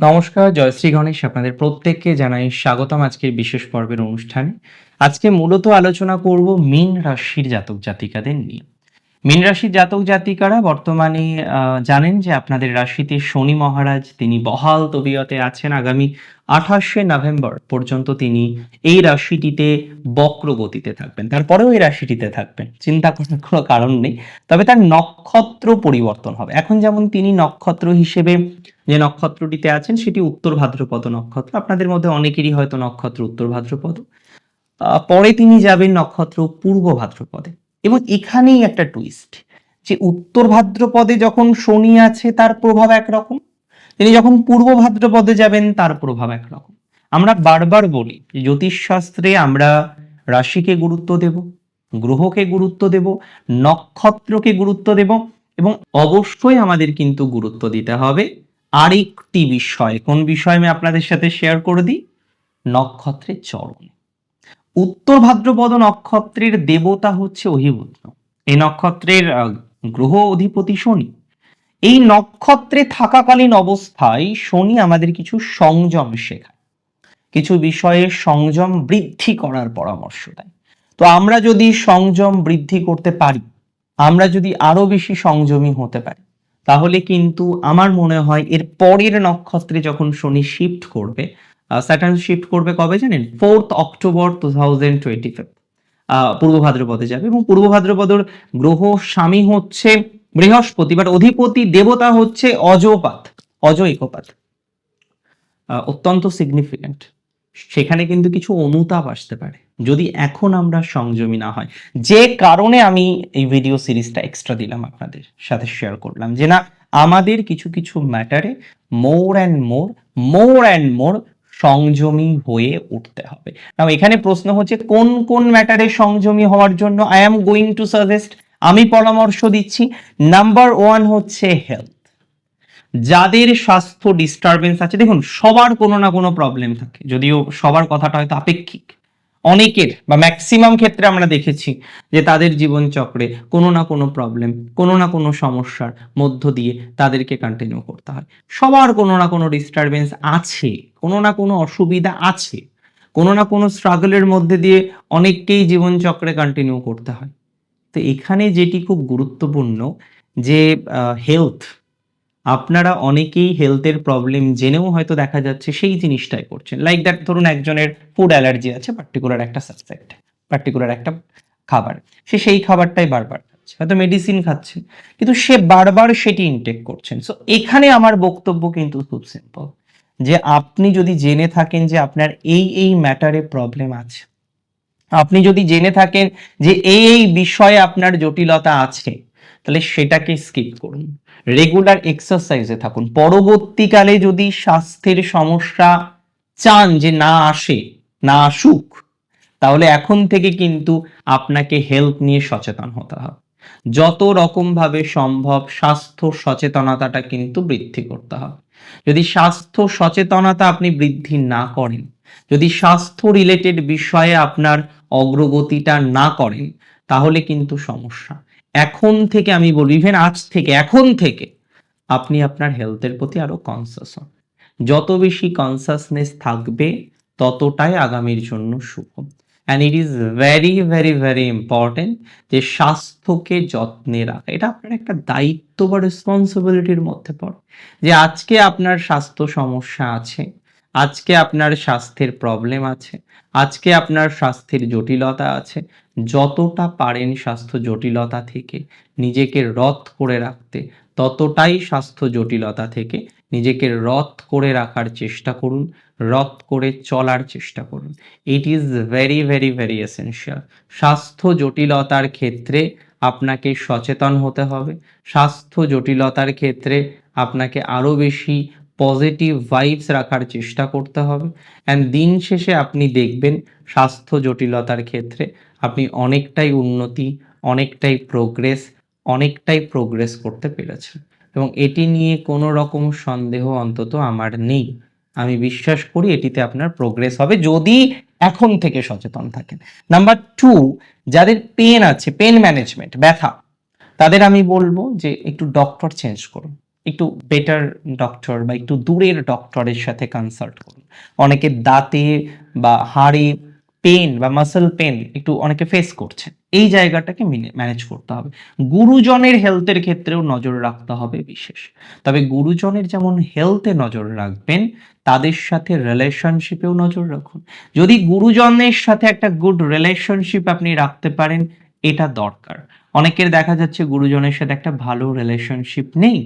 নমস্কার জয়শ্রী গণেশ আপনাদের প্রত্যেককে জানাই স্বাগতম আজকের বিশেষ পর্বের অনুষ্ঠানে। আজকে মূলত আলোচনা করব মীন রাশির জাতক জাতিকাদের নিয়ে। মীন রাশির জাতক জাতিকারা বর্তমানে জানেন যে আপনাদের রাশিতে শনি মহারাজ, তিনি বহাল তবিয়তে আছেন। আগামী আঠাশে নভেম্বর পর্যন্ত তিনি এই রাশিটিতে বক্র গতিতে থাকবেন। তারপরেও এই রাশিটিতে থাকবেন। চিন্তা করার কোনো কারণ নেই। তবে তার নক্ষত্র পরিবর্তন হবে। এখন যেমন তিনি নক্ষত্র হিসেবে যে নক্ষত্রটিতে আছেন, সেটি উত্তর ভাদ্রপদ নক্ষত্র। আপনাদের মধ্যে অনেকেরই হয়তো নক্ষত্র উত্তর ভাদ্রপদ। পরে তিনি যাবেন নক্ষত্র পূর্ব ভাদ্রপদে। এবং এখানেই একটা টুইস্ট যে উত্তর ভাদ্রপদে যখন শনি আছে, তার প্রভাব একরকম। তিনি যখন পূর্ব ভাদ্রপদে যাবেন, তার প্রভাব একরকম। আমরা বারবার বলি যে জ্যোতিষশাস্ত্রে আমরা রাশিকে গুরুত্ব দেব, গ্রহকে গুরুত্ব দেব, নক্ষত্রকে গুরুত্ব দেব এবং অবশ্যই আমাদের কিন্তু গুরুত্ব দিতে হবে আরেকটি বিষয়। কোন বিষয় আমি আপনাদের সাথে শেয়ার করে দিই? নক্ষত্রের চরণ। উত্তর ভাদ্রপদ নক্ষত্রের দেবতা হচ্ছে অহিবুদ্র এই নক্ষত্রের গ্রহ অধিপতি শনি। এই নক্ষত্রে থাকাকালীন অবস্থায় শনি আমাদের কিছু সংযম শেখায়। কিছু বিষয়ে সংযম বৃদ্ধি করার পরামর্শ দেয়। তো আমরা যদি সংযম বৃদ্ধি করতে পারি, আমরা যদি আরও বেশি সংযমী হতে পারি, তাহলে কিন্তু আমার মনে হয় এর পরের নক্ষত্রে যখন শনি শিফট করবে স্যাটার্ন শিফট করবে কবে জানেন? Fourth October two thousand twenty five পূর্ব ভাদ্রপদে যাবে এবং পূর্ব ভাদ্রপদর গ্রহ স্বামী হচ্ছে বৃহস্পতি বাট অধিপতি দেবতা হচ্ছে অজপাত অজ একপাত অত্যন্ত সিগনিফিক্যান্ট সেখানে কিন্তু কিছু অনুতাপ আসতে পারে, যদি এখন আমরা সংযমী না হয়। যে কারণে আমি এই ভিডিও সিরিজটা এক্সট্রা দিলাম আপনাদের সাথে শেয়ার করলাম যে না, আমাদের কিছু কিছু ম্যাটারে more and more more and more সংযমী হয়ে উঠতে হবে। নাও এখানে প্রশ্ন হচ্ছে, কোন কোন ম্যাটারে সংযমী হওয়ার জন্য I am going to suggest আমি পরামর্শ দিচ্ছি। নাম্বার ওয়ান হচ্ছে হেলথ যাদের স্বাস্থ্য ডিস্টারবেন্স আছে, দেখুন, সবার কোনো না কোনো প্রবলেম থাকে। যদিও সবার কথাটা হয়তো আপেক্ষিক। অনেকের বা ম্যাক্সিমাম ক্ষেত্রে আমরা দেখেছি যে তাদের জীবনচক্রে কোনো না কোনো প্রবলেম কোনো না কোনো সমস্যার মধ্য দিয়ে তাদেরকে কন্টিনিউ করতে হয়। সবার কোনো না কোনো ডিস্টারবেন্স আছে, কোনো না কোনো অসুবিধা আছে, কোনো না কোনো স্ট্রাগলের মধ্যে দিয়ে অনেককেই জীবনচক্রে কন্টিনিউ করতে হয়। তো এখানে যেটি খুব গুরুত্বপূর্ণ যে হেলথ আপনারা অনেকেই হেলথের প্রবলেম জেনেও হয়তো দেখা যাচ্ছে সেই জিনিসটাই করছেন। লাইক দ্যাট ধরুন একজনের ফুড অ্যালার্জি আছে পার্টিকুলার একটা সাবজেক্ট পার্টিকুলার একটা খাবার। সে সেই খাবারটাই বারবার খাচ্ছে, হয়তো মেডিসিন খাচ্ছে, কিন্তু সে বারবার সেটি ইনটেক করছেন। সো এখানে আমার বক্তব্য কিন্তু খুব সিম্পল যে আপনি যদি জেনে থাকেন যে আপনার এই এই ম্যাটারে প্রবলেম আছে, আপনি যদি জেনে থাকেন যে এই এই বিষয়ে আপনার জটিলতা আছে, তাহলে সেটাকে স্কিপ করুন। রেগুলার এক্সারসাইজে থাকুন। পরবর্তীকালে যদি স্বাস্থ্যের সমস্যা চান যে না আসে, না আসুক, তাহলে এখন থেকে কিন্তু আপনাকে হেলথ নিয়ে সচেতন হতে হবে। যত রকম ভাবে সম্ভব স্বাস্থ্য সচেতনতাটা কিন্তু বৃদ্ধি করতে হবে। যদি স্বাস্থ্য সচেতনতা আপনি বৃদ্ধি না করেন, যদি স্বাস্থ্য রিলেটেড বিষয়ে আপনার অগ্রগতিটা না করেন, তাহলে কিন্তু সমস্যা। এখন থেকে আমি বলি ইভেন আজ থেকে, এখন থেকে আপনি আপনার হেলথের প্রতি আরও কনসাস হন। যত বেশি কনসাসনেস থাকবে, ততটাই আগামীর জন্য শুভ। And it is very very very important যে স্বাস্থ্যকে যত্নে রাখা। এটা আপনার একটা দায়িত্ব বা রেসপন্সিবিলিটির মধ্যে পড়ে। যে আজকে আপনার স্বাস্থ্য সমস্যা আছে আজকে আপনার স্বাস্থ্যের প্রবলেম আছে, আজকে আপনার স্বাস্থ্যের জটিলতা আছে। যতটা পারেন স্বাস্থ্য জটিলতা থেকে নিজেকে রথ করে রাখতে, ততটাই স্বাস্থ্য জটিলতা থেকে নিজেকে রথ করে রাখার চেষ্টা করুন, রথ করে চলার চেষ্টা করুন। It is very very very essential স্বাস্থ্য জটিলতার ক্ষেত্রে আপনাকে সচেতন হতে হবে। স্বাস্থ্য জটিলতার ক্ষেত্রে আপনাকে আরও বেশি পজিটিভ ভাইবস রাখার চেষ্টা করতে হবে। অ্যান্ড দিন শেষে আপনি দেখবেন স্বাস্থ্য জটিলতার ক্ষেত্রে আপনি অনেকটাই উন্নতি, অনেকটাই প্রোগ্রেস অনেকটাই প্রোগ্রেস করতে পেরেছেন। এবং এটি নিয়ে কোনো রকম সন্দেহ অন্তত আমার নেই। আমি বিশ্বাস করি এটিতে আপনার প্রোগ্রেস হবে যদি এখন থেকে সচেতন থাকেন। নাম্বার টু যাদের পেন আছে পেন ম্যানেজমেন্ট ব্যথা, তাদের আমি বলব যে একটু ডক্টর চেঞ্জ করুন। একটু বেটার ডক্টর বা একটু দূরের ডক্টরের সাথে কনসাল্ট করুন। অনেকে দাঁতে বা হাড়ে পেন বা মাসেল পেন একটু অনেকে ফেস করছেন। এই জায়গাটাকে ম্যানেজ করতে হবে। গুরুজনের হেলথের ক্ষেত্রেও নজর রাখতে হবে বিশেষ। তবে গুরুজনের যেমন হেলথে নজর রাখবেন, তাদের সাথে রিলেশনশিপেও নজর রাখুন। যদি গুরুজনের সাথে একটা গুড রিলেশনশিপ আপনি রাখতে পারেন, এটা দরকার। অনেকের দেখা যাচ্ছে গুরুজনের সাথে একটা ভালো রিলেশনশিপ নেই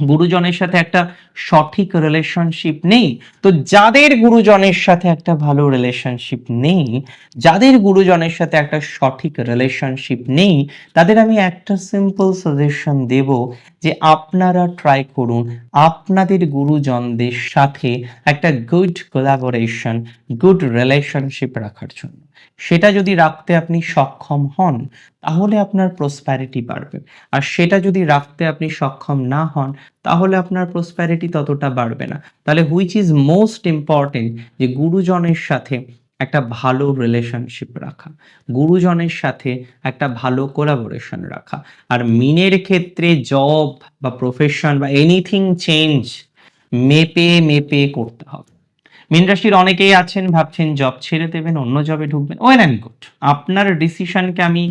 গুরুজনের সাথে একটা সঠিক রিলেশনশিপ নেই। তো যাদের গুরুজনের সাথে একটা ভালো রিলেশনশিপ নেই, যাদের গুরুজনের সাথে একটা সঠিক রিলেশনশিপ নেই, তাদের আমি একটা সিম্পল সাজেশন দেব। যে আপনারা ট্রাই করুন আপনাদের গুরুজনদের সাথে একটা গুড কোলাবোরেশন গুড রিলেশনশিপ রাখার জন্য। সেটা যদি রাখতে আপনি সক্ষম হন, তাহলে আপনার প্রসপ্যারিটি বাড়বে। আর সেটা যদি রাখতে আপনি সক্ষম না হন, তাহলে আপনার প্রসপ্যারিটি ততটা বাড়বে না। তাহলে হুইচ ইজ মোস্ট ইম্পর্টেন্ট যে গুরুজনের সাথে একটা ভালো রিলেশনশিপ রাখা। গুরুজনের সাথে একটা ভালো কোলাবোরেশন রাখা। আর মিনের ক্ষেত্রে জব বা প্রফেশন বা এনিথিং চেঞ্জ মেপে মেপে করতে হবে। মিন রাশির অনেকেই আছেন, ভাবছেন জব ছেড়ে দেবেন, অন্য জবে ঢুকবেন। ওয়েল অ্যান্ড গুড আপনার ডিসিশনকে আমি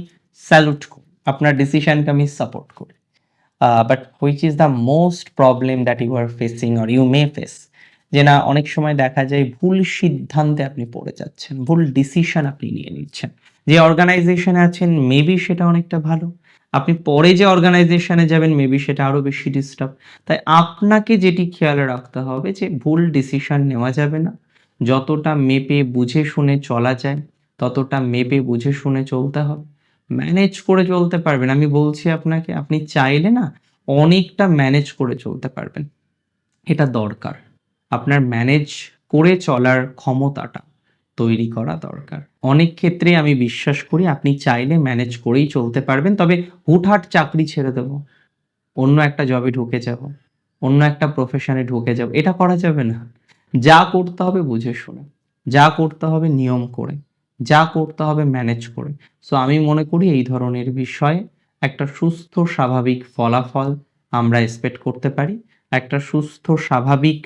স্যালুট করি। আপনার ডিসিশনকে আমি সাপোর্ট করি। But which is the most problem that you are facing or you may face যে না, অনেক সময় দেখা যায় ভুল সিদ্ধান্তে আপনি পড়ে যাচ্ছেন, ভুল ডিসিশন আপনি নিয়ে নিচ্ছেন। যে অর্গানাইজেশনে আছেন মেবি সেটা অনেকটা ভালো। আপনি পরে যে অর্গানাইজেশনে যাবেন মেবি সেটা আরও বেশি ডিস্টার্ব তাই আপনাকে যেটি খেয়াল রাখতে হবে যে ভুল ডিসিশন নেওয়া যাবে না। যতটা মেপে বুঝে শুনে চলা যায়, ততটা মেপে বুঝে শুনে চলতে হবে। ম্যানেজ করে চলতে পারবেন। আমি বলছি আপনাকে, আপনি চাইলে না, অনেকটা ম্যানেজ করে চলতে পারবেন। এটা দরকার। আপনার ম্যানেজ করে চলার ক্ষমতাটা তৈরি করা দরকার। অনেক ক্ষেত্রে আমি বিশ্বাস করি আপনি চাইলে ম্যানেজ করেই চলতে পারবেন, তবে হুটহাট চাকরি ছেড়ে দেব। অন্য একটা জবে ঢুকে যাব, অন্য একটা প্রফেশনে ঢুকে যাব, এটা করা যাবে না। যা করতে হবে বুঝে শুনে, যা করতে হবে নিয়ম করে, যা করতে হবে ম্যানেজ করে। সো আমি মনে করি এই ধরনের বিষয়ে একটা সুস্থ স্বাভাবিক ফলাফল আমরা এক্সপেক্ট করতে পারি, একটা সুস্থ স্বাভাবিক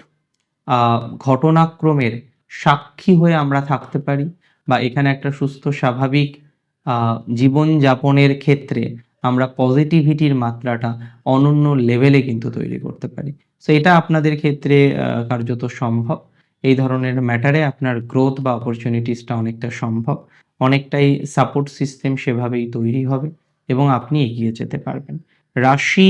ঘটনাক্রমের সাক্ষী হয়ে আমরা থাকতে পারি বা এখানে একটা সুস্থ স্বাভাবিক জীবনযাপনের ক্ষেত্রে আমরা পজিটিভিটির মাত্রাটা অনন্য লেভেলে কিন্তু তৈরি করতে পারি। সো এটা আপনাদের ক্ষেত্রে কার্যত সম্ভব। এই ধরনের ম্যাটারে আপনার গ্রোথ বা অপরচুনিটিসটা অনেকটা সম্ভব। অনেকটাই সাপোর্ট সিস্টেম সেভাবেই তৈরি হবে এবং আপনি এগিয়ে যেতে পারবেন। রাশি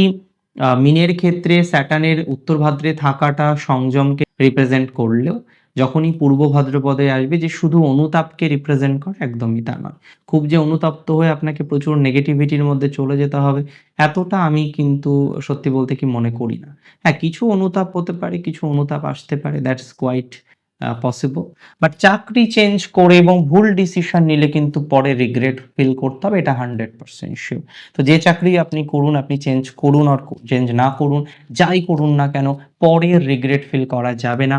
মিনের ক্ষেত্রে স্যাটানের উত্তর ভাদ্রে থাকাটা সংযমকে রিপ্রেজেন্ট করলেও যখনই পূর্ব ভাদ্রপদে আসবে যে শুধু অনুতাপকে রিপ্রেজেন্ট করে, একদমই তা নয়। খুব যে অনুতপ্ত হয়ে আপনাকে প্রচুর নেগেটিভিটির মধ্যে চলে যেতে হবে, এতটা আমি কিন্তু সত্যি বলতে কি মনে করি না। হ্যাঁ কিছু অনুতাপ হতে পারে, কিছু অনুতাপ আসতে পারে দ্যাটস কোয়াইট পসিবল বাট চাকরি চেঞ্জ করে এবং ভুল ডিসিশন নিলে কিন্তু পরে রিগ্রেট ফিল করতে হবে, এটা হান্ড্রেড পার্সেন্ট শিওর তো যে চাকরি আপনি করুন, আপনি চেঞ্জ করুন আর চেঞ্জ না করুন, যাই করুন না কেন, পরে রিগ্রেট ফিল করা যাবে না,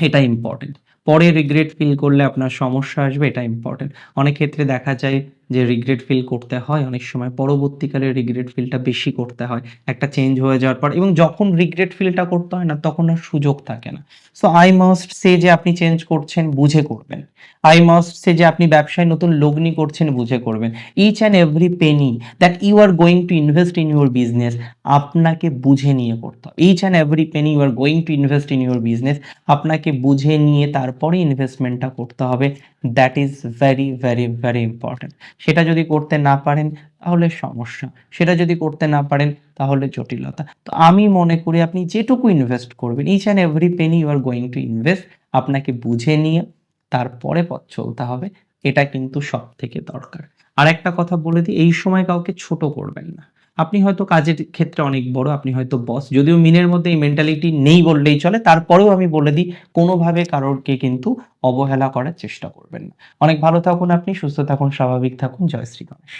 এটা ইম্পর্টেন্ট পরে রিগ্রেট ফিল করলে আপনার সমস্যা আসবে, এটা ইম্পর্টেন্ট অনেক ক্ষেত্রে দেখা যায় যে রিগ্রেট ফিল করতে হয়, অনেক সময় পরবর্তীকালে রিগ্রেট ফিলটা বেশি করতে হয়। একটা চেঞ্জ হয়ে যাওয়ার পর এবং যখন রিগ্রেট ফিলটা করতে হয় না, তখন আর সুযোগ থাকে না। সো আই মাস্ট সে যে আপনি চেঞ্জ করছেন, বুঝে করবেন। আই মাস্ট সে যে আপনি ব্যবসায় নতুন লগ্নি করছেন, বুঝে করবেন। Each and every penny that you are going to invest in your business আপনাকে বুঝে নিয়ে করতে হবে। Each and every penny you are going to invest in your business আপনাকে বুঝে নিয়ে তারপরে ইনভেস্টমেন্টটা করতে হবে। That is very very very important সেটা যদি করতে না পারেন, তাহলে সমস্যা। সেটা যদি করতে না পারেন, তাহলে জটিলতা। তো আমি মনে করি আপনি যেটুকু ইনভেস্ট করবেন each and every penny you are going to invest আপনাকে বুঝে নিয়ে তারপরে পথ চলতে হবে। এটা কিন্তু সব থেকে দরকার। আর একটা কথা বলে দিই, এই সময় কাউকে ছোট করবেন না। আপনি হয়তো কাজের ক্ষেত্রে অনেক বড়, আপনি হয়তো বস যদিও মিনের মধ্যে এই মেন্টালিটি নেই বললেই চলে, তারপরেও আমি বলে দিই, কোনোভাবে কারোরকে কিন্তু অবহেলা করার চেষ্টা করবেন না। অনেক ভালো থাকুন আপনি, সুস্থ থাকুন, স্বাভাবিক থাকুন। জয় শ্রী গণেশ।